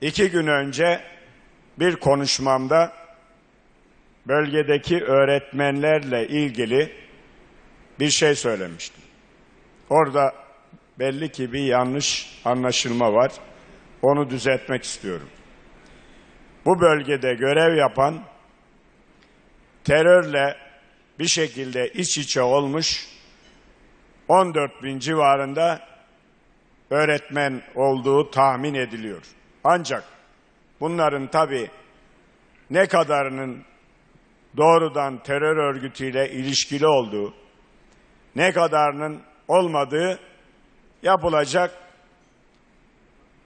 İki gün önce bir konuşmamda bölgedeki öğretmenlerle ilgili bir şey söylemiştim. Orada belli ki bir yanlış anlaşılma var. Onu düzeltmek istiyorum. Bu bölgede görev yapan terörle bir şekilde iç içe olmuş 14 bin civarında öğretmen olduğu tahmin ediliyor. Ancak bunların tabi ne kadarının doğrudan terör örgütüyle ilişkili olduğu, ne kadarının olmadığı yapılacak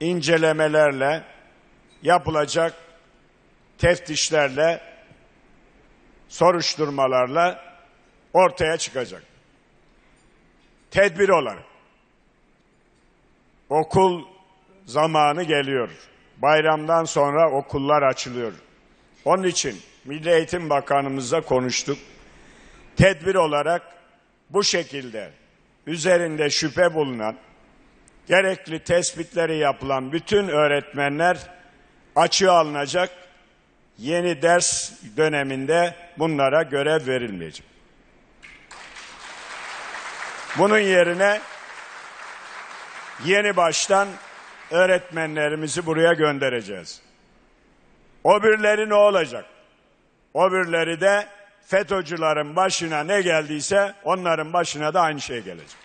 incelemelerle, yapılacak teftişlerle, soruşturmalarla ortaya çıkacak. Tedbir olarak okul zamanı geliyor. Bayramdan sonra okullar açılıyor. Onun için Milli Eğitim Bakanımızla konuştuk. Tedbir olarak bu şekilde üzerinde şüphe bulunan, gerekli tespitleri yapılan bütün öğretmenler açığa alınacak. Yeni ders döneminde bunlara görev verilmeyecek. Bunun yerine yeni baştan öğretmenlerimizi buraya göndereceğiz. O birileri ne olacak? O birileri de FETÖ'cülerin başına ne geldiyse onların başına da aynı şey gelecek.